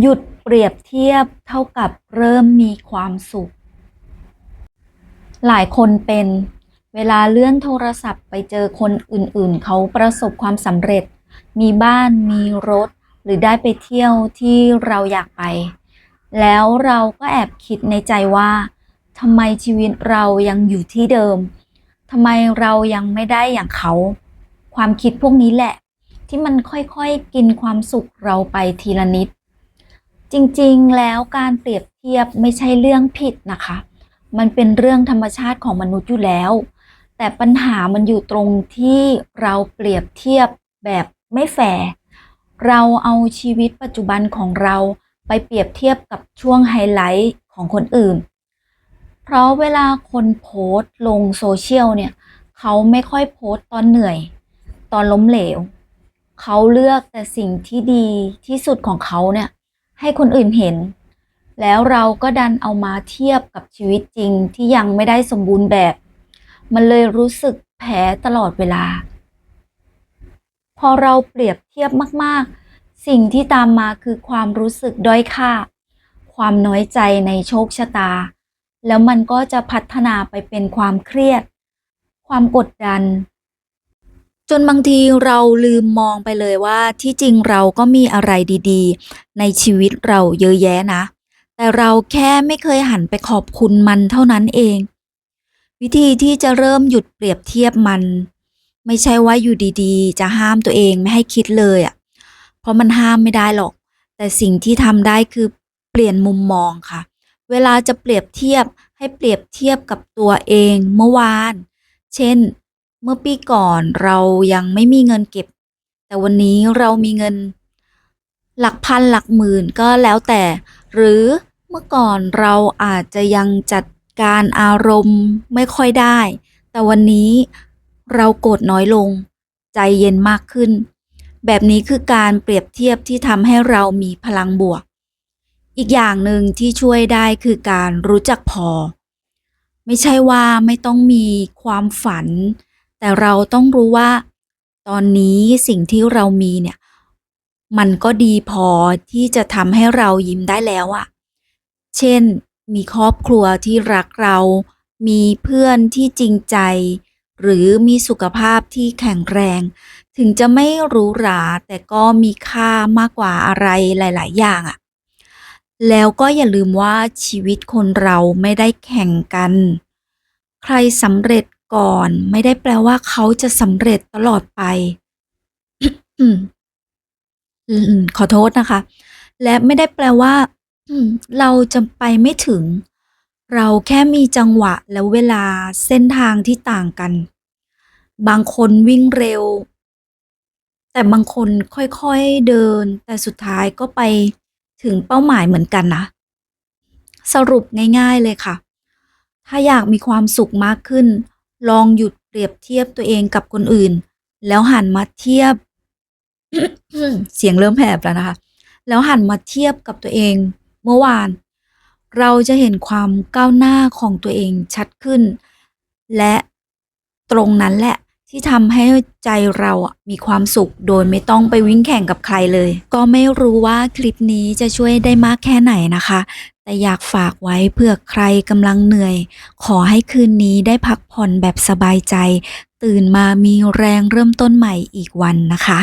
หยุดเปรียบเทียบเท่ากับเริ่มมีความสุข หลายคนเป็นเวลาเลื่อนโทรศัพท์ไปเจอคนอื่นๆ เขาประสบความสำเร็จ มีบ้านมีรถ หรือได้ไปเที่ยวที่เราอยากไป แล้วเราก็แอบคิดในใจว่าทำไมชีวิตเรายังอยู่ที่เดิมทำไมเรายังไม่ได้อย่างเขา ความคิดพวกนี้แหละ ที่มันค่อยๆกินความสุขเราไปทีละนิด จริงๆ แล้วการเปรียบเทียบไม่ใช่เรื่องผิดนะคะ มันเป็นเรื่องธรรมชาติของมนุษย์อยู่แล้ว แต่ปัญหามันอยู่ตรงที่เราเปรียบเทียบแบบไม่แฟร์ เราเอาชีวิตปัจจุบันของเราไปเปรียบเทียบกับช่วงไฮไลท์ของคนอื่น เพราะเวลาคนโพสต์ลงโซเชียลเนี่ย เขาไม่ค่อยโพสต์ตอนเหนื่อย ตอนล้มเหลว เขาเลือกแต่สิ่งที่ดีที่สุดของเขาเนี่ย ให้คนอื่นเห็น แล้วเราก็ดันเอามาเทียบกับชีวิตจริงที่ยังไม่ได้สมบูรณ์แบบ มันเลยรู้สึกแพ้ตลอดเวลา พอเราเปรียบเทียบมาก ๆ สิ่งที่ตามมาคือความรู้สึกด้อยค่า ความน้อยใจในโชคชะตา แล้วมันก็จะพัฒนาไปเป็นความเครียด ความกดดัน จนบางทีเราลืมมองไปเลยว่าที่จริงเราก็มีอะไรดีๆ ในชีวิตเราเยอะแยะนะ แต่เราแค่ไม่เคยหันไปขอบคุณมันเท่านั้นเอง วิธีที่จะเริ่มหยุดเปรียบเทียบมัน ไม่ใช่ว่าอยู่ดีๆ จะห้ามตัวเองไม่ให้คิดเลยอะ่ะ เพราะมันห้ามไม่ได้หรอก แต่สิ่งที่ทำได้คือเปลี่ยนมุมมองค่ะ เวลาจะเปรียบเทียบให้เปรียบเทียบกับตัวเองเมื่อวาน เช่น เมื่อปีก่อนเรายังไม่มีเงินเก็บ แต่วันนี้เรามีเงิน หลักพันหลักหมื่นก็แล้วแต่ หรือเมื่อก่อนเราอาจจะยังจัดการอารมณ์ไม่ค่อยได้ แต่วันนี้เราโกรธน้อยลง ใจเย็นมากขึ้น แบบนี้คือการเปรียบเทียบที่ทำให้เรามีพลังบวก อีกอย่างหนึ่งที่ช่วยได้คือการรู้จักพอ ไม่ใช่ว่าไม่ต้องมีความฝัน แต่เราต้องรู้ว่า ตอนนี้สิ่งที่เรามีเนี่ย มันก็ดีพอที่จะทำให้เรายิ้มได้แล้วอะเช่น มีครอบครัวที่รักเรา มีเพื่อนที่จริงใจ หรือมีสุขภาพที่แข็งแรง ถึงจะไม่หรูหรา แต่ก็มีค่ามากกว่าอะไรหลาย ๆ อย่างอะแล้วก็อย่าลืมว่าชีวิตคนเราไม่ได้แข่งกัน ใครสำเร็จ ก่อน ไม่ได้แปลว่าเขาจะสำเร็จตลอดไปขอโทษนะคะ และไม่ได้แปลว่าเราจะไปไม่ถึง เราแค่มีจังหวะและเวลาเส้นทางที่ต่างกัน บางคนวิ่งเร็ว แต่บางคนค่อยๆเดิน แต่สุดท้ายก็ไปถึงเป้าหมายเหมือนกันนะ สรุปง่ายๆเลยค่ะ ถ้าอยากมีความสุขมากขึ้น ลองหยุดเปรียบเทียบตัวเองกับคนอื่น แล้วหันมาเทียบ เสียงเริ่มแหบแล้วนะคะ แล้วหันมาเทียบกับตัวเองเมื่อวาน เราจะเห็นความก้าวหน้าของตัวเองชัดขึ้น และตรงนั้นแหละที่ทำให้ใจเรามีความสุขโดยไม่ต้องไปวิ่งแข่งกับใครเลย ก็ไม่รู้ว่าคลิปนี้จะช่วยได้มากแค่ไหนนะคะ แต่อยากฝากไว้เผื่อใครกำลังเหนื่อย ขอให้คืนนี้ได้พักผ่อนแบบสบายใจ ตื่นมามีแรงเริ่มต้นใหม่อีกวันนะคะ